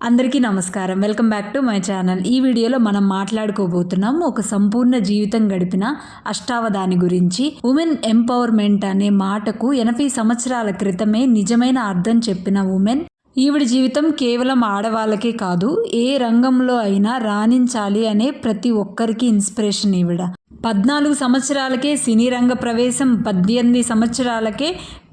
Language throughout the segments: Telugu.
అందరికీ నమస్కారం. Welcome back to my channel. ఈ వీడియోలో మనం మాట్లాడుకోబోతున్నాం ఒక సంపూర్ణ జీవితం గడిపిన అష్టావధాని గురించి. ఉమెన్ ఎంపవర్మెంట్ అనే మాటకు ఎనభై సంవత్సరాల క్రితమే నిజమైన అర్థం చెప్పిన ఉమెన్. ఈవిడ జీవితం కేవలం ఆడవాళ్ళకే కాదు ఏ రంగంలో అయినా రాణించాలి అనే ప్రతి ఒక్కరికి ఇన్స్పిరేషన్ ఈవిడ. పద్నాలుగు సంవత్సరాలకే సినీ రంగ ప్రవేశం పద్దెనిమిది సంవత్సరాలకే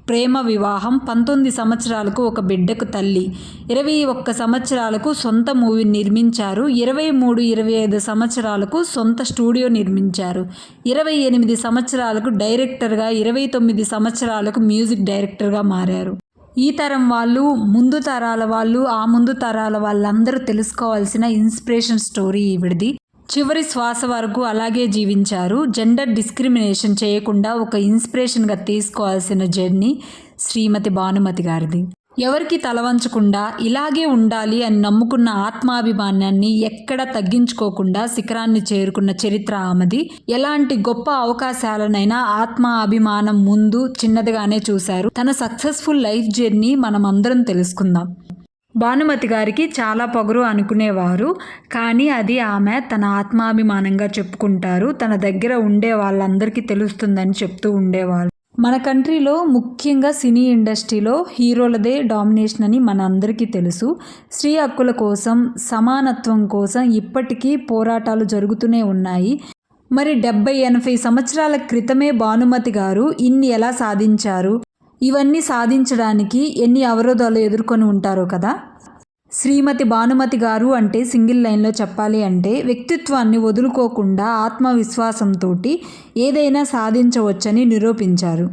ప్రేమ వివాహం పంతొమ్మిది సంవత్సరాలకు ఒక బిడ్డకు తల్లి. ఇరవై ఒక్క సంవత్సరాలకు సొంత మూవీ నిర్మించారు. ఇరవై మూడు ఇరవై ఐదు సంవత్సరాలకు సొంత స్టూడియో నిర్మించారు. ఇరవై ఎనిమిది సంవత్సరాలకు డైరెక్టర్గా ఇరవై తొమ్మిది సంవత్సరాలకు మ్యూజిక్ డైరెక్టర్గా మారారు. ఈ తరం వాళ్ళు ముందు తరాల వాళ్ళు ఆ ముందు తరాల వాళ్ళందరూ తెలుసుకోవాల్సిన ఇన్స్పిరేషన్ స్టోరీ ఈవిడిది. చివరి శ్వాస వరకు అలాగే జీవించారు. జెండర్ డిస్క్రిమినేషన్ చేయకుండా ఒక ఇన్స్పిరేషన్గా తీసుకోవాల్సిన జర్నీ శ్రీమతి భానుమతి గారిది. ఎవరికి తలవంచకుండా ఇలాగే ఉండాలి అని నమ్ముకున్న ఆత్మాభిమానాన్ని ఎక్కడ తగ్గించుకోకుండా శిఖరాన్ని చేరుకున్న చరిత్ర ఆమెది. ఎలాంటి గొప్ప అవకాశాలనైనా ఆత్మ అభిమానం ముందు చిన్నదిగానే చూశారు. తన సక్సెస్ఫుల్ లైఫ్ జర్నీ మనం అందరం తెలుసుకుందాం. భానుమతి గారికి చాలా పొగరు అనుకునేవారు. కానీ అది ఆమె తన ఆత్మాభిమానంగా చెప్పుకుంటారు. తన దగ్గర ఉండే వాళ్ళందరికీ తెలుస్తుందని చెప్తూ ఉండేవారు మన కంట్రీలో ముఖ్యంగా సినీ ఇండస్ట్రీలో హీరోలదే డామినేషన్ అని మన అందరికీ తెలుసు. స్త్రీ హక్కుల కోసం సమానత్వం కోసం ఇప్పటికీ పోరాటాలు జరుగుతూనే ఉన్నాయి. మరి డెబ్బై ఎనభై సంవత్సరాల క్రితమే భానుమతి గారు ఇన్ని ఎలా సాధించారు? ఇవన్నీ సాధించడానికి ఎన్ని అవరోధాలు ఎదుర్కొని ఉంటారో కదా? శ్రీమతి భానుమతి గారు అంటే సింగిల్ లైన్లో చెప్పాలి అంటే వ్యక్తిత్వాన్ని వదులుకోకుండా ఆత్మవిశ్వాసంతో ఏదైనా సాధించవచ్చని నిరూపించారు.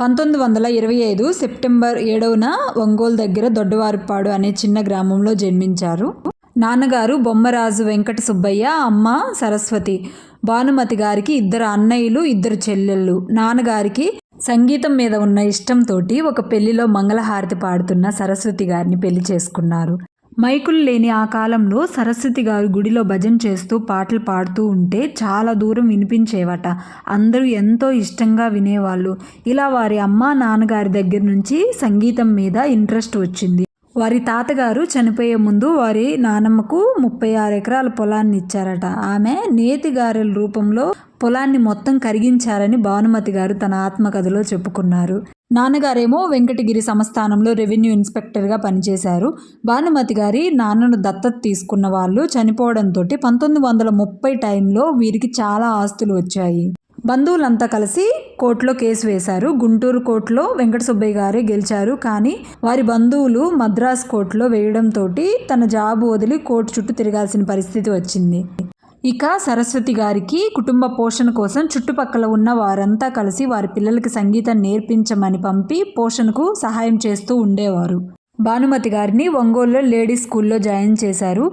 పంతొమ్మిది వందల ఇరవై ఐదు సెప్టెంబర్ ఏడవన ఒంగోలు దగ్గర దొడ్డవారిపాడు అనే చిన్న గ్రామంలో జన్మించారు. నాన్నగారు బొమ్మరాజు వెంకట సుబ్బయ్య అమ్మ సరస్వతి భానుమతి గారికి ఇద్దరు అన్నయ్యలు ఇద్దరు చెల్లెళ్ళు. నాన్నగారికి సంగీతం మీద ఉన్న ఇష్టంతోటి ఒక పెళ్ళిలో మంగళహారతి పాడుతున్న సరస్వతి గారిని పెళ్ళి చేసుకున్నారు. మైకులు లేని ఆ కాలంలో సరస్వతి గారు గుడిలో భజన చేస్తూ పాటలు పాడుతూ ఉంటే చాలా దూరం వినిపించేవట. అందరూ ఎంతో ఇష్టంగా వినేవాళ్ళు. ఇలా వారి అమ్మ నాన్నగారి దగ్గర నుంచి సంగీతం మీద ఇంట్రెస్ట్ వచ్చింది. వారి తాతగారు చనిపోయే ముందు వారి నానమ్మకు ముప్పై ఆరు ఎకరాల పొలాన్ని ఇచ్చారట. ఆమె నేతి గారెల రూపంలో పొలాన్ని మొత్తం కరిగించారని భానుమతి గారు తన ఆత్మకథలో చెప్పుకున్నారు. నాన్నగారేమో వెంకటగిరి సంస్థానంలో రెవెన్యూ ఇన్స్పెక్టర్గా పనిచేశారు. భానుమతి గారి నాన్నను దత్తత తీసుకున్న వాళ్ళు చనిపోవడంతో పంతొమ్మిది వందల ముప్పై టైంలో వీరికి చాలా ఆస్తులు వచ్చాయి. బంధువులంతా కలిసి కోర్టులో కేసు వేశారు. గుంటూరు కోర్టులో వెంకట సుబ్బయ్య గారే గెలిచారు. కానీ వారి బంధువులు మద్రాస్ కోర్టులో వేయడంతో తన జాబు వదిలి కోర్టు చుట్టూ తిరగాల్సిన పరిస్థితి వచ్చింది. ఇక సరస్వతి గారికి కుటుంబ పోషణ కోసం చుట్టుపక్కల ఉన్న వారంతా కలిసి వారి పిల్లలకి సంగీతం నేర్పించమని పంపి పోషణకు సహాయం చేస్తూ ఉండేవారు. భానుమతి గారిని ఒంగోలులో లేడీస్ స్కూల్లో జాయిన్ చేశారు.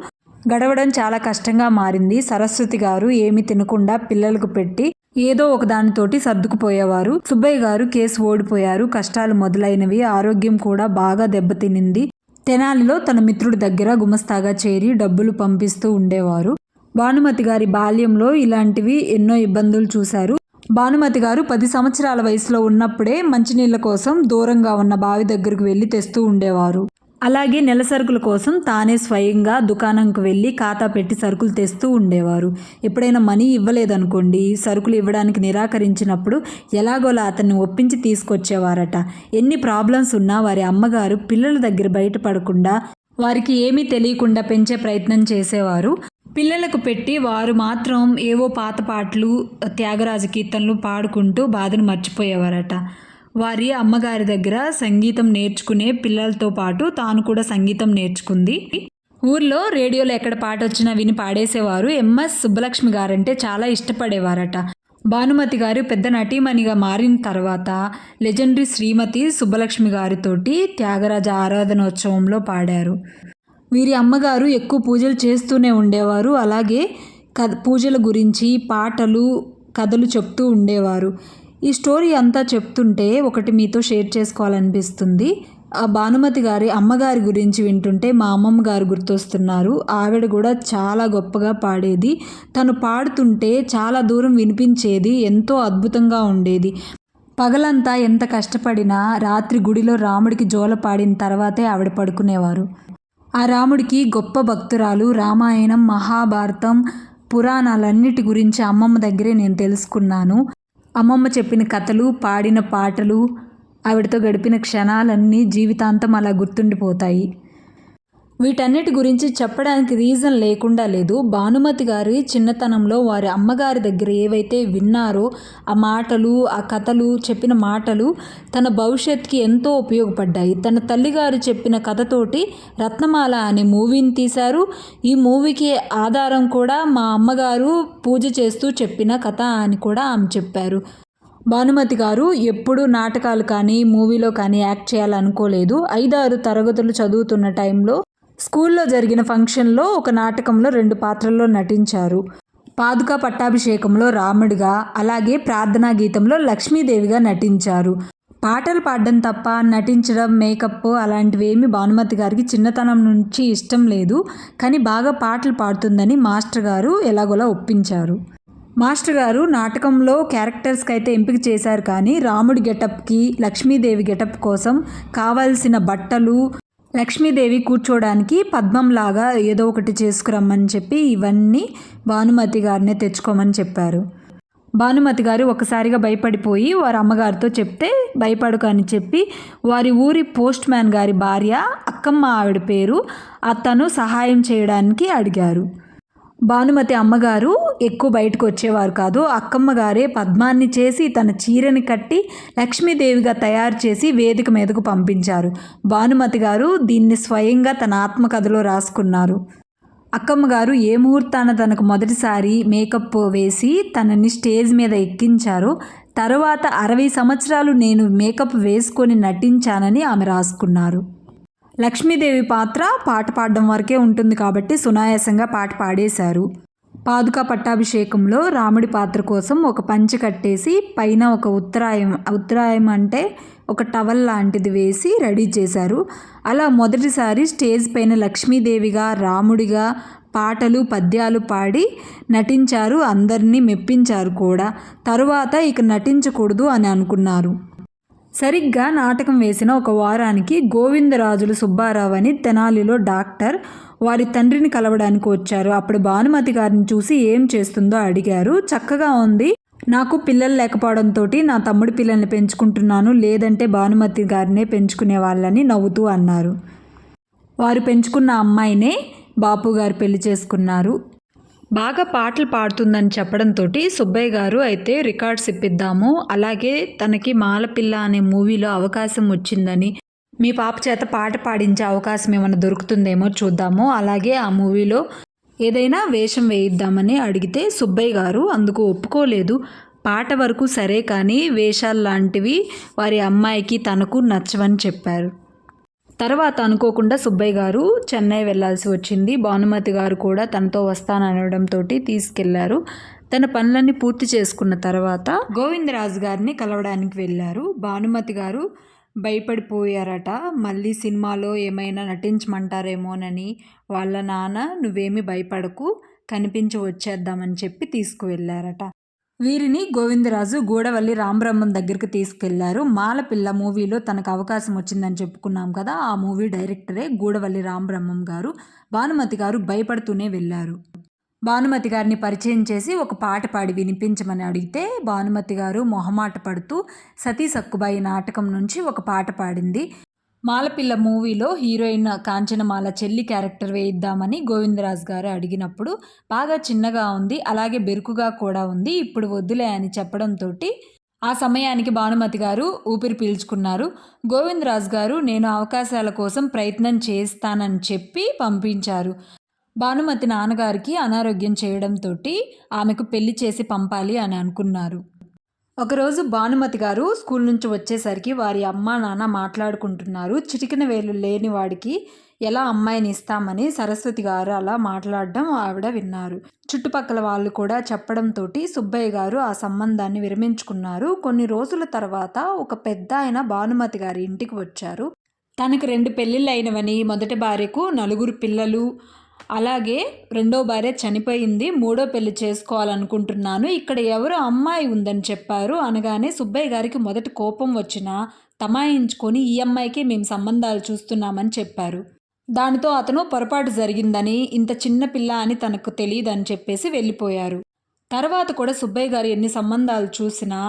గడవడం చాలా కష్టంగా మారింది. సరస్వతి గారు ఏమి తినకుండా పిల్లలకు పెట్టి ఏదో ఒక దానితోటి సర్దుకుపోయేవారు. సుబ్బయ్య గారు కేసు ఓడిపోయారు. కష్టాలు మొదలైనవి. ఆరోగ్యం కూడా బాగా దెబ్బతినింది. తెనాలిలో తన మిత్రుడి దగ్గర గుమస్తాగా చేరి డబ్బులు పంపిస్తూ ఉండేవారు. భానుమతి గారి బాల్యంలో ఇలాంటివి ఎన్నో ఇబ్బందులు చూశారు. భానుమతి గారు పది సంవత్సరాల వయసులో ఉన్నప్పుడే మంచినీళ్ళ కోసం దూరంగా ఉన్న బావి దగ్గరకు వెళ్ళి తెస్తూ ఉండేవారు. అలాగే నెల సరుకుల కోసం తానే స్వయంగా దుకాణంకు వెళ్ళి ఖాతా పెట్టి సరుకులు తెస్తూ ఉండేవారు. ఎప్పుడైనా మనీ ఇవ్వలేదనుకోండి సరుకులు ఇవ్వడానికి నిరాకరించినప్పుడు ఎలాగోలా అతన్ని ఒప్పించి తీసుకొచ్చేవారట. ఎన్ని ప్రాబ్లమ్స్ ఉన్నా వారి అమ్మగారు పిల్లల దగ్గర బయటపడకుండా వారికి ఏమీ తెలియకుండా పెంచే ప్రయత్నం చేసేవారు. పిల్లలకు పెట్టి వారు మాత్రం ఏవో పాత పాటలు త్యాగరాజ కీర్తనలు పాడుకుంటూ బాధను మర్చిపోయేవారట. వారి అమ్మగారి దగ్గర సంగీతం నేర్చుకునే పిల్లలతో పాటు తాను కూడా సంగీతం నేర్చుకుంది. ఊర్లో రేడియోలో ఎక్కడ పాట వచ్చినా విని పాడేసేవారు ఎంఎస్ సుబ్బలక్ష్మి గారంటే చాలా ఇష్టపడేవారట. భానుమతి గారు పెద్ద నటీమణిగా మారిన తర్వాత లెజెండరీ శ్రీమతి సుబ్బలక్ష్మి గారితోటి త్యాగరాజ ఆరాధనోత్సవంలో పాడారు. వీరి అమ్మగారు ఎక్కువ పూజలు చేస్తూనే ఉండేవారు. అలాగే కథ పూజల గురించి పాటలు కథలు చెప్తూ ఉండేవారు. ఈ స్టోరీ అంతా చెప్తుంటే ఒకటి మీతో షేర్ చేసుకోవాలనిపిస్తుంది. ఆ భానుమతి గారి అమ్మగారి గురించి వింటుంటే మా అమ్మమ్మ గారు గుర్తొస్తున్నారు. ఆవిడ కూడా చాలా గొప్పగా పాడేది. తను పాడుతుంటే చాలా దూరం వినిపించేది. ఎంతో అద్భుతంగా ఉండేది. పగలంతా ఎంత కష్టపడినా రాత్రి గుడిలో రాముడికి జోల పాడిన తర్వాతే ఆవిడ పడుకునేవారు. ఆ రాముడికి గొప్ప భక్తురాలు రామాయణం మహాభారతం పురాణాలన్నిటి గురించి అమ్మమ్మ దగ్గరే నేను తెలుసుకున్నాను. అమ్మమ్మ చెప్పిన కథలు పాడిన పాటలు ఆవిడతో గడిపిన క్షణాలన్నీ జీవితాంతం అలా గుర్తుండిపోతాయి. వీటన్నిటి గురించి చెప్పడానికి రీజన్ లేకుండా లేదు. భానుమతి గారి చిన్నతనంలో వారి అమ్మగారి దగ్గర ఏవైతే విన్నారో ఆ మాటలు ఆ కథలు చెప్పిన మాటలు తన భవిష్యత్తుకి ఎంతో ఉపయోగపడ్డాయి. తన తల్లిగారు చెప్పిన కథతోటి రత్నమాల అనే మూవీని తీశారు. ఈ మూవీకి ఆధారం కూడా మా అమ్మగారు పూజ చేస్తూ చెప్పిన కథ అని కూడా ఆమె చెప్పారు. భానుమతి గారు ఎప్పుడు నాటకాలు కానీ మూవీలో కానీ యాక్ట్ చేయాలనుకోలేదు. ఐదారు తరగతులు చదువుతున్న టైంలో స్కూల్లో జరిగిన ఫంక్షన్లో ఒక నాటకంలో రెండు పాత్రల్లో నటించారు. పాదుక పట్టాభిషేకంలో రాముడిగా అలాగే ప్రార్థనా గీతంలో లక్ష్మీదేవిగా నటించారు. పాటలు పాడడం తప్ప నటించడం మేకప్ అలాంటివి ఏమి భానుమతి గారికి చిన్నతనం నుంచి ఇష్టం లేదు. కానీ బాగా పాటలు పాడుతుందని మాస్టర్ గారు ఎలాగోలా ఒప్పించారు. మాస్టర్ గారు నాటకంలో క్యారెక్టర్స్కి అయితే ఎంపిక చేశారు కానీ రాముడి గెటప్కి లక్ష్మీదేవి గెటప్ కోసం కావాల్సిన బట్టలు లక్ష్మీదేవి కూర్చోడానికి పద్మంలాగా ఏదో ఒకటి చేసుకురమ్మని చెప్పి ఇవన్నీ భానుమతి గారినే తెచ్చుకోమని చెప్పారు. భానుమతి గారు ఒకసారిగా భయపడిపోయి వారి అమ్మగారితో చెప్తే భయపడకు అని చెప్పి వారి ఊరి పోస్ట్ మ్యాన్ గారి భార్య అక్కమ్మ ఆవిడ పేరు అతను సహాయం చేయడానికి అడిగారు. భానుమతి అమ్మగారు ఎక్కువ బయటకు వచ్చేవారు కాదు. అక్కమ్మ గారే పద్మాన్ని చేసి తన చీరని కట్టి లక్ష్మీదేవిగా తయారు చేసి వేదిక మీదకు పంపించారు. భానుమతి గారు దీన్ని స్వయంగా తన ఆత్మకథలో రాసుకున్నారు. అక్కమ్మ గారు ఏ ముహూర్తాన తనకు మొదటిసారి మేకప్ వేసి తనని స్టేజ్ మీద ఎక్కించారు. తర్వాత అరవై సంవత్సరాలు నేను మేకప్ వేసుకొని నటించానని ఆమె రాసుకున్నారు. లక్ష్మీదేవి పాత్ర పాట పాడడం వరకే ఉంటుంది కాబట్టి సునాయాసంగా పాట పాడేశారు. పాదుక పట్టాభిషేకంలో రాముడి పాత్ర కోసం ఒక పంచె కట్టేసి పైన ఒక ఉత్తరాయం ఉత్తరాయం అంటే ఒక టవల్ లాంటిది వేసి రెడీ చేశారు. అలా మొదటిసారి స్టేజ్ పైన లక్ష్మీదేవిగా రాముడిగా పాటలు పద్యాలు పాడి నటించారు. అందరినీ మెప్పించారు కూడా. తరువాత ఇక నటించకూడదు అని అనుకున్నారు. సరిగ్గా నాటకం వేసిన ఒక వారానికి గోవిందరాజులు సుబ్బారావు అని తెనాలిలో డాక్టర్ వారి తండ్రిని కలవడానికి వచ్చారు. అప్పుడు భానుమతి గారిని చూసి ఏం చేస్తుందో అడిగారు. చక్కగా ఉంది. నాకు పిల్లలు లేకపోవడంతో నా తమ్ముడి పిల్లల్ని పెంచుకుంటున్నాను. లేదంటే భానుమతి గారినే పెంచుకునే వాళ్ళని నవ్వుతూ అన్నారు. వారు పెంచుకున్న అమ్మాయినే బాపు గారు పెళ్ళి చేసుకున్నారు. బాగా పాటలు పాడుతుందని చెప్పడంతో సుబ్బయ్య గారు అయితే రికార్డ్స్ ఇప్పిద్దాము అలాగే తనకి మాలపిల్ల అనే మూవీలో అవకాశం వచ్చిందని మీ పాప చేత పాట పాడించే అవకాశం ఏమైనా దొరుకుతుందేమో చూద్దాము. అలాగే ఆ మూవీలో ఏదైనా వేషం వేయిద్దామని అడిగితే సుబ్బయ్య గారు అందుకు ఒప్పుకోలేదు. పాట వరకు సరే కానీ వేషాలు లాంటివి వారి అమ్మాయికి తనకు నచ్చవని చెప్పారు. తర్వాత అనుకోకుండా సుబ్బయ్య గారు చెన్నై వెళ్ళాల్సి వచ్చింది. భానుమతి గారు కూడా తనతో వస్తాననడంతో తీసుకెళ్ళారు. తన పనులన్నీ పూర్తి చేసుకున్న తర్వాత గోవిందరాజు గారిని కలవడానికి వెళ్ళారు. భానుమతి గారు భయపడిపోయారట. మళ్ళీ సినిమాలో ఏమైనా నటించమంటారేమోనని వాళ్ళ నాన్న నువ్వేమి భయపడకు కనిపించి వచ్చేద్దామని చెప్పి తీసుకువెళ్ళారట. వీరిని గోవిందరాజు గూడవల్లి రామబ్రహ్మం దగ్గరికి తీసుకెళ్ళారు. మాలపిల్ల మూవీలో తనకు అవకాశం వచ్చిందని చెప్పుకున్నాం కదా ఆ మూవీ డైరెక్టరే గూడవల్లి రామబ్రహ్మం గారు. భానుమతి గారు భయపడుతూనే వెళ్ళారు. భానుమతి గారిని పరిచయం చేసి ఒక పాట పాడి వినిపించమని అడిగితే భానుమతి గారు మొహమాట పడుతూ సతీ సక్కుబాయి నాటకం నుంచి ఒక పాట పాడింది. మాలపిల్ల మూవీలో హీరోయిన్ కాంచనమాల చెల్లి క్యారెక్టర్ వేయిద్దామని గోవిందరాజ్ గారు అడిగినప్పుడు బాగా చిన్నగా ఉంది అలాగే బెరుకుగా కూడా ఉంది ఇప్పుడు వద్దులే అని చెప్పడంతో ఆ సమయానికి భానుమతి గారు ఊపిరి పీల్చుకున్నారు. గోవిందరాజ్ గారు నేను అవకాశాల కోసం ప్రయత్నం చేస్తానని చెప్పి పంపించారు. భానుమతి నాన్నగారికి అనారోగ్యం చేయడంతో ఆమెకు పెళ్ళి చేసి పంపాలి అని అనుకున్నారు. ఒకరోజు భానుమతి గారు స్కూల్ నుంచి వచ్చేసరికి వారి అమ్మ నాన్న మాట్లాడుకుంటున్నారు. చిటికిన వేలు లేని వాడికి ఎలా అమ్మాయిని ఇస్తామని సరస్వతి గారు అలా మాట్లాడడం ఆవిడ విన్నారు. చుట్టుపక్కల వాళ్ళు కూడా చెప్పడంతో సుబ్బయ్య గారు ఆ సంబంధాన్ని విరమించుకున్నారు. కొన్ని రోజుల తర్వాత ఒక పెద్ద ఆయన భానుమతి గారి ఇంటికి వచ్చారు. తనకు రెండు పెళ్ళిళ్ళు అయినవని మొదటి భార్యకు నలుగురు పిల్లలు అలాగే రెండో భార్య చనిపోయింది మూడో పెళ్ళి చేసుకోవాలనుకుంటున్నాను. ఇక్కడ ఎవరో అమ్మాయి ఉందని చెప్పారు. అనగానే సుబ్బయ్య గారికి మొదటి కోపం వచ్చినా తమాయించుకొని ఈ అమ్మాయికి మేము సంబంధాలు చూస్తున్నామని చెప్పారు. దానితో అతను పొరపాటు జరిగిందని ఇంత చిన్న పిల్ల అని తనకు తెలియదని చెప్పేసి వెళ్ళిపోయారు. తర్వాత కూడా సుబ్బయ్య గారు ఎన్ని సంబంధాలు చూసినా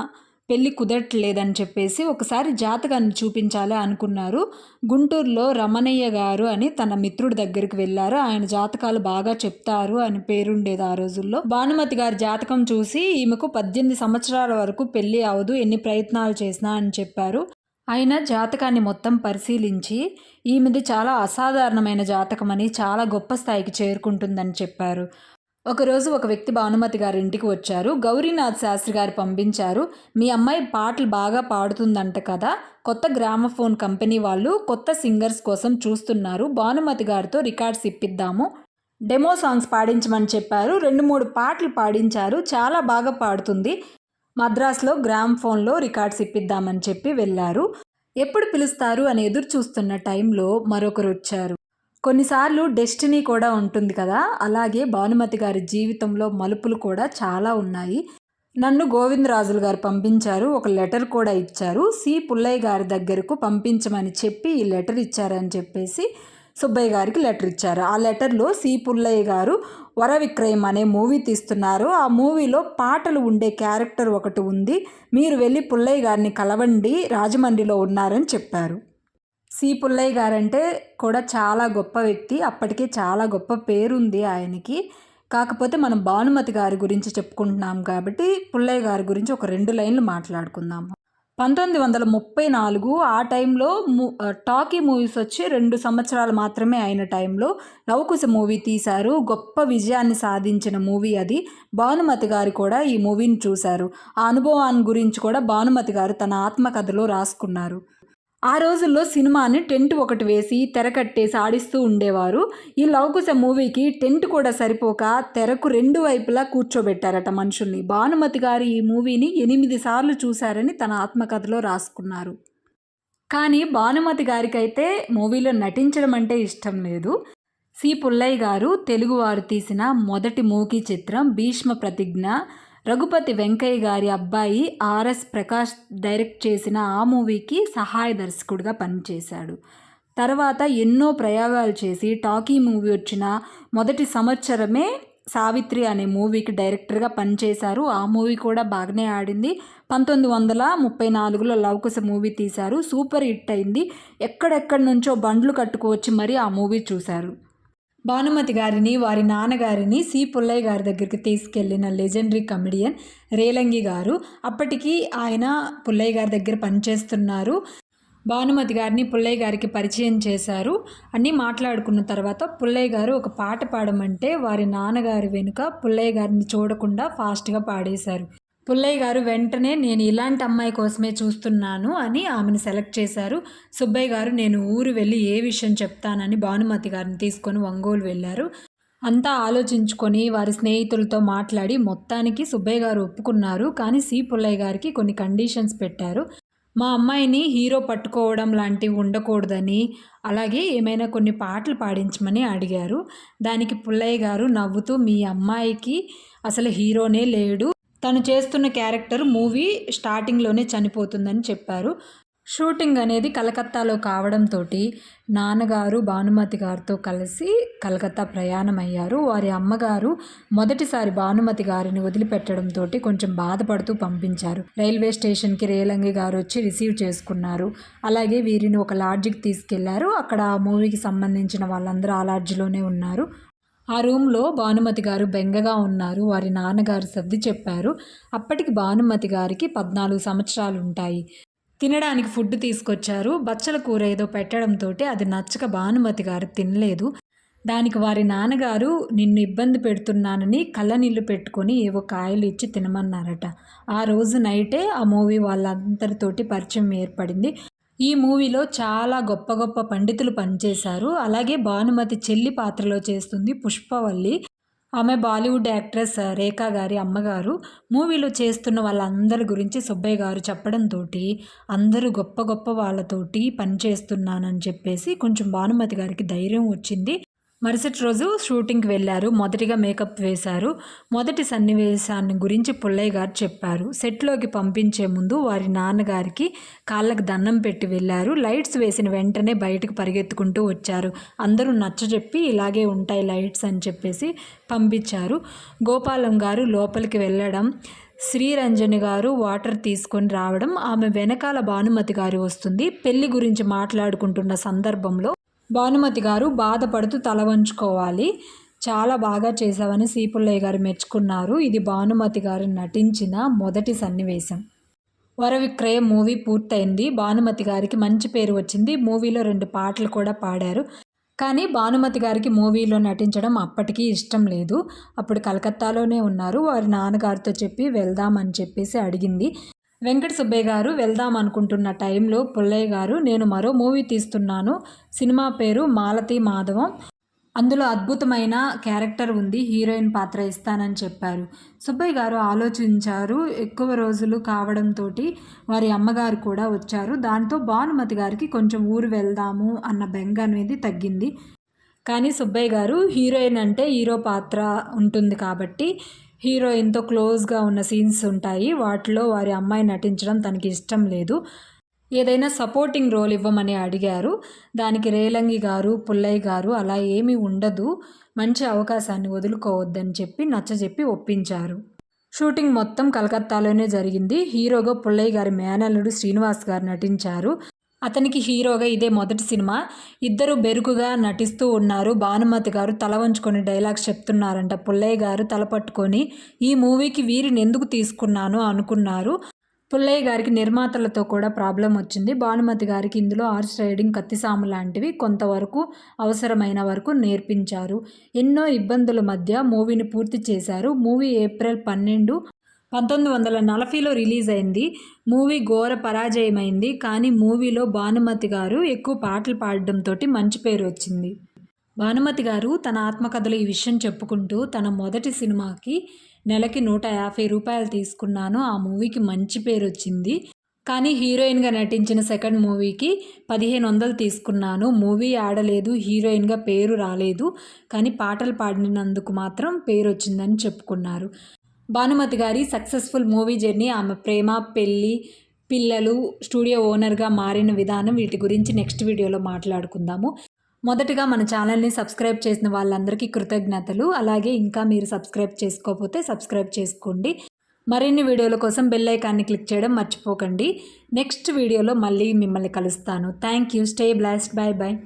పెళ్ళి కుదరట్లేదని చెప్పేసి ఒకసారి జాతకాన్ని చూపించాలి అనుకున్నారు. గుంటూరులో రమణయ్య గారు అని తన మిత్రుడి దగ్గరికి వెళ్ళారు. ఆయన జాతకాలు బాగా చెప్తారు అని పేరుండేది ఆ రోజుల్లో. భానుమతి గారి జాతకం చూసి ఈమెకు పద్దెనిమిది సంవత్సరాల వరకు పెళ్ళి అవదు ఎన్ని ప్రయత్నాలు చేసినా అని చెప్పారు. ఆయన జాతకాన్ని మొత్తం పరిశీలించి ఈమెది చాలా అసాధారణమైన జాతకం అని చాలా గొప్ప స్థాయికి చేరుకుంటుందని చెప్పారు. ఒకరోజు ఒక వ్యక్తి భానుమతి గారి ఇంటికి వచ్చారు. గౌరీనాథ్ శాస్త్రి గారు పంపించారు. మీ అమ్మాయి పాటలు బాగా పాడుతుందంట కదా కొత్త గ్రామఫోన్ కంపెనీ వాళ్ళు కొత్త సింగర్స్ కోసం చూస్తున్నారు. భానుమతి గారితో రికార్డ్స్ ఇప్పిద్దాము. డెమో సాంగ్స్ పాడించమని చెప్పారు. రెండు మూడు పాటలు పాడించారు. చాలా బాగా పాడుతుంది. మద్రాసులో గ్రామ్ ఫోన్లో రికార్డ్స్ ఇప్పిద్దామని చెప్పి వెళ్ళారు. ఎప్పుడు పిలుస్తారు? అని ఎదురు చూస్తున్న టైంలో మరొకరు వచ్చారు. కొన్నిసార్లు డెస్టినీ కూడా ఉంటుంది కదా. అలాగే భానుమతి గారి జీవితంలో మలుపులు కూడా చాలా ఉన్నాయి. నన్ను గోవిందరాజులు గారు పంపించారు. ఒక లెటర్ కూడా ఇచ్చారు. సి. పుల్లయ్య గారి దగ్గరకు పంపించమని చెప్పి ఈ లెటర్ ఇచ్చారని చెప్పేసి సుబ్బయ్య గారికి లెటర్ ఇచ్చారు. ఆ లెటర్లో సి. పుల్లయ్య గారు వర విక్రయం అనే మూవీ తీస్తున్నారు. ఆ మూవీలో పాటలు ఉండే క్యారెక్టర్ ఒకటి ఉంది. మీరు వెళ్ళి పుల్లయ్య గారిని కలవండి. రాజమండ్రిలో ఉన్నారని చెప్పారు. సి. పుల్లయ్య గారంటే కూడా చాలా గొప్ప వ్యక్తి. అప్పటికే చాలా గొప్ప పేరుంది ఆయనకి. కాకపోతే మనం భానుమతి గారి గురించి చెప్పుకుంటున్నాం కాబట్టి పుల్లయ్య గారి గురించి ఒక రెండు లైన్లు మాట్లాడుకుందాము. పంతొమ్మిది వందల ముప్పై నాలుగు ఆ టైంలో టాకీ మూవీస్ వచ్చి రెండు సంవత్సరాలు మాత్రమే అయిన టైంలో లవకుశ మూవీ తీశారు. గొప్ప విజయాన్ని సాధించిన మూవీ అది. భానుమతి గారు కూడా ఈ మూవీని చూశారు. ఆ అనుభవాన్ని గురించి కూడా భానుమతి గారు తన ఆత్మకథలో రాసుకున్నారు. ఆ రోజుల్లో సినిమాని టెంట్ ఒకటి వేసి తెర కట్టేసి ఆడిస్తూ ఉండేవారు. ఈ లవకుశ మూవీకి టెంట్ కూడా సరిపోక తెరకు రెండు వైపులా కూర్చోబెట్టారట మనుషుల్ని. భానుమతి గారు ఈ మూవీని ఎనిమిది సార్లు చూశారని తన ఆత్మకథలో రాసుకున్నారు. కానీ భానుమతి గారికైతే మూవీలో నటించడం అంటే ఇష్టం లేదు. సి పుల్లయ్య గారు తెలుగువారు తీసిన మొదటి మూకీ చిత్రం భీష్మ ప్రతిజ్ఞ రఘుపతి వెంకయ్య గారి అబ్బాయి ఆర్ఎస్ ప్రకాష్ డైరెక్ట్ చేసిన ఆ మూవీకి సహాయ దర్శకుడిగా పనిచేశాడు. తర్వాత ఎన్నో ప్రయోగాలు చేసి టాకీ మూవీ వచ్చిన మొదటి సంవత్సరమే సావిత్రి అనే మూవీకి డైరెక్టర్గా పనిచేశారు. ఆ మూవీ కూడా బాగానే ఆడింది. పంతొమ్మిది వందల ముప్పై నాలుగులో లవకుశ మూవీ తీశారు. సూపర్ హిట్ అయింది. ఎక్కడెక్కడి నుంచో బండ్లు కట్టుకోవచ్చి మరీ ఆ మూవీ చూశారు. భానుమతి గారిని వారి నాన్నగారిని సి. పుల్లయ్య గారి దగ్గరికి తీసుకెళ్ళిన లెజెండరీ కమెడియన్ రేలంగి గారు అప్పటికి ఆయన పుల్లయ్య గారి దగ్గర పనిచేస్తున్నారు. భానుమతి గారిని పుల్లయ్య గారికి పరిచయం చేశారు. అన్నీ మాట్లాడుకున్న తర్వాత పుల్లయ్య గారు ఒక పాట పాడమంటే వారి నాన్నగారి వెనుక పుల్లయ్య గారిని చూడకుండా ఫాస్ట్గా పాడేశారు. పుల్లయ్య గారు వెంటనే నేను ఇలాంటి అమ్మాయి కోసమే చూస్తున్నాను అని ఆమెను సెలెక్ట్ చేశారు. సుబ్బయ్య గారు నేను ఊరు వెళ్ళి ఏ విషయం చెప్తానని భానుమతి గారిని తీసుకొని ఒంగోలు వెళ్ళారు. అంతా ఆలోచించుకొని వారి స్నేహితులతో మాట్లాడి మొత్తానికి సుబ్బయ్య గారు ఒప్పుకున్నారు. కానీ సి పుల్లయ్య గారికి కొన్ని కండిషన్స్ పెట్టారు. మా అమ్మాయిని హీరో పట్టుకోవడం లాంటివి ఉండకూడదని అలాగే ఏమైనా కొన్ని పాటలు పాడించమని అడిగారు. దానికి పుల్లయ్య గారు నవ్వుతూ మీ అమ్మాయికి అసలు హీరోనే లేడు. తను చేస్తున్న క్యారెక్టర్ మూవీ స్టార్టింగ్లోనే చనిపోతుందని చెప్పారు. షూటింగ్ అనేది కలకత్తాలో కావడంతో నాన్నగారు భానుమతి గారితో కలిసి కలకత్తా ప్రయాణం అయ్యారు వారి అమ్మగారు మొదటిసారి భానుమతి గారిని వదిలిపెట్టడంతో కొంచెం బాధపడుతూ పంపించారు. రైల్వే స్టేషన్కి రేలంగి గారు వచ్చి రిసీవ్ చేసుకున్నారు. అలాగే వీరిని ఒక లాడ్జికి తీసుకెళ్ళారు. అక్కడ ఆ మూవీకి సంబంధించిన వాళ్ళందరూ ఆ లాడ్జిలోనే ఉన్నారు. ఆ రూమ్లో భానుమతి గారు బెంగగా ఉన్నారు. వారి నాన్నగారు సర్ది చెప్పారు. అప్పటికి భానుమతి గారికి పద్నాలుగు సంవత్సరాలు ఉంటాయి తినడానికి ఫుడ్ తీసుకొచ్చారు. బచ్చల కూర ఏదో పెట్టడంతో అది నచ్చక భానుమతి గారు తినలేదు. దానికి వారి నాన్నగారు నిన్ను ఇబ్బంది పెడుతున్నానని కళ్ళనీళ్ళు పెట్టుకొని ఏవో కాయలు ఇచ్చి తినమన్నారట. ఆ రోజు నైటే ఆ మూవీ వాళ్ళందరితోటి పరిచయం ఏర్పడింది. ఈ మూవీలో చాలా గొప్ప గొప్ప పండితులు పనిచేశారు. అలాగే భానుమతి చెల్లి పాత్రలో చేస్తుంది పుష్పవల్లి. ఆమె బాలీవుడ్ యాక్ట్రెస్ రేఖా గారి అమ్మగారు. మూవీలో చేస్తున్న వాళ్ళందరి గురించి సుబ్బయ్య గారు చెప్పడంతో అందరూ గొప్ప గొప్ప వాళ్ళతోటి పనిచేస్తున్నానని చెప్పేసి కొంచెం భానుమతి గారికి ధైర్యం వచ్చింది. మరుసటి రోజు షూటింగ్కి వెళ్ళారు. మొదటిగా మేకప్ వేశారు. మొదటి సన్నివేశాన్ని గురించి పుల్లయ్య గారు చెప్పారు. సెట్లోకి పంపించే ముందు వారి నాన్నగారికి కాళ్ళకు దండం పెట్టి వెళ్ళారు. లైట్స్ వేసిన వెంటనే బయటకు పరిగెత్తుకుంటూ వచ్చారు. అందరూ నచ్చజెప్పి ఇలాగే ఉంటాయి లైట్స్ అని చెప్పేసి పంపించారు. గోపాలం గారు లోపలికి వెళ్ళడం శ్రీరంజని గారు వాటర్ తీసుకొని రావడం ఆమె వెనకాల భానుమతి గారు వస్తుంది. పెళ్ళి గురించి మాట్లాడుకుంటున్న సందర్భంలో భానుమతి గారు బాధపడుతూ తల వంచుకోవాలి. చాలా బాగా చేశావని సీపుల్లయ్య గారు మెచ్చుకున్నారు. ఇది భానుమతి గారు నటించిన మొదటి సన్నివేశం. వరవిక్రయ మూవీ పూర్తయింది. భానుమతి గారికి మంచి పేరు వచ్చింది. మూవీలో రెండు పాటలు కూడా పాడారు. కానీ భానుమతి గారికి మూవీలో నటించడం అప్పటికీ ఇష్టం లేదు. అప్పుడు కలకత్తాలోనే ఉన్నారు. వారి నాన్నగారితో చెప్పి వెళ్దామని చెప్పేసి అడిగింది. వెంకట సుబ్బయ్య గారు వెళ్దాం అనుకుంటున్న టైంలో పుల్లయ్య గారు నేను మరో మూవీ తీస్తున్నాను. సినిమా పేరు మాలతి మాధవం. అందులో అద్భుతమైన క్యారెక్టర్ ఉంది హీరోయిన్ పాత్ర ఇస్తానని చెప్పారు. సుబ్బయ్య గారు ఆలోచించారు ఎక్కువ రోజులు కావడంతో వారి అమ్మగారు కూడా వచ్చారు. దాంతో భానుమతి గారికి కొంచెం ఊరు వెళ్దాము అన్న బెంగ అనేది తగ్గింది. కానీ సుబ్బయ్య గారు హీరోయిన్ అంటే హీరో పాత్ర ఉంటుంది కాబట్టి హీరోయిన్తో క్లోజ్గా ఉన్న సీన్స్ ఉంటాయి. వాటిలో వారి అమ్మాయి నటించడం తనకి ఇష్టం లేదు. ఏదైనా సపోర్టింగ్ రోల్ ఇవ్వమని అడిగారు. దానికి రేలంగి గారు పుల్లయ్య గారు అలా ఏమీ ఉండదు. మంచి అవకాశాన్ని వదులుకోవద్దని చెప్పి నచ్చజెప్పి ఒప్పించారు. షూటింగ్ మొత్తం కలకత్తాలోనే జరిగింది. హీరోగా పుల్లయ్య గారి మేనల్లుడు శ్రీనివాస్ గారు నటించారు. అతనికి హీరోగా ఇదే మొదటి సినిమా. ఇద్దరు బెరుకుగా నటిస్తూ ఉన్నారు. భానుమతి గారు తల వంచుకొని డైలాగ్స్ చెప్తున్నారంట. పుల్లయ్య గారు తల పట్టుకొని ఈ మూవీకి వీరిని ఎందుకు తీసుకున్నాను? అనుకున్నారు. పుల్లయ్య గారికి నిర్మాతలతో కూడా ప్రాబ్లం వచ్చింది. భానుమతి గారికి ఇందులో ఆర్చ్ రైడింగ్ కత్తిసాము లాంటివి కొంతవరకు అవసరమైన వరకు నేర్పించారు. ఎన్నో ఇబ్బందుల మధ్య మూవీని పూర్తి చేశారు. మూవీ ఏప్రిల్ పన్నెండు పంతొమ్మిది వందల నలభైలో రిలీజ్ అయింది. మూవీ ఘోర పరాజయమైంది. కానీ మూవీలో భానుమతి గారు ఎక్కువ పాటలు పాడడంతో మంచి పేరు వచ్చింది. భానుమతి గారు తన ఆత్మకథలో ఈ విషయం చెప్పుకుంటూ తన మొదటి సినిమాకి నెలకి నూట యాభై రూపాయలు తీసుకున్నాను. ఆ మూవీకి మంచి పేరు వచ్చింది. కానీ హీరోయిన్గా నటించిన సెకండ్ మూవీకి పదిహేను వందలు తీసుకున్నాను. మూవీ ఆడలేదు హీరోయిన్గా పేరు రాలేదు. కానీ పాటలు పాడినందుకు మాత్రం పేరు వచ్చిందని చెప్పుకున్నారు. భానుమతి గారి సక్సెస్ఫుల్ మూవీ జర్నీ ఆమె ప్రేమ పెళ్ళి పిల్లలు స్టూడియో ఓనర్గా మారిన విధానం వీటి గురించి నెక్స్ట్ వీడియోలో మాట్లాడుకుందాము. మొదటగా మన ఛానల్ని సబ్స్క్రైబ్ చేసిన వాళ్ళందరికీ కృతజ్ఞతలు. అలాగే ఇంకా మీరు సబ్స్క్రైబ్ చేసుకోకపోతే సబ్స్క్రైబ్ చేసుకోండి. మరిన్ని వీడియోల కోసం బెల్ ఐకాన్ని క్లిక్ చేయడం మర్చిపోకండి. నెక్స్ట్ వీడియోలో మళ్ళీ మిమ్మల్ని కలుస్తాను. Thank you. Stay blast bye bye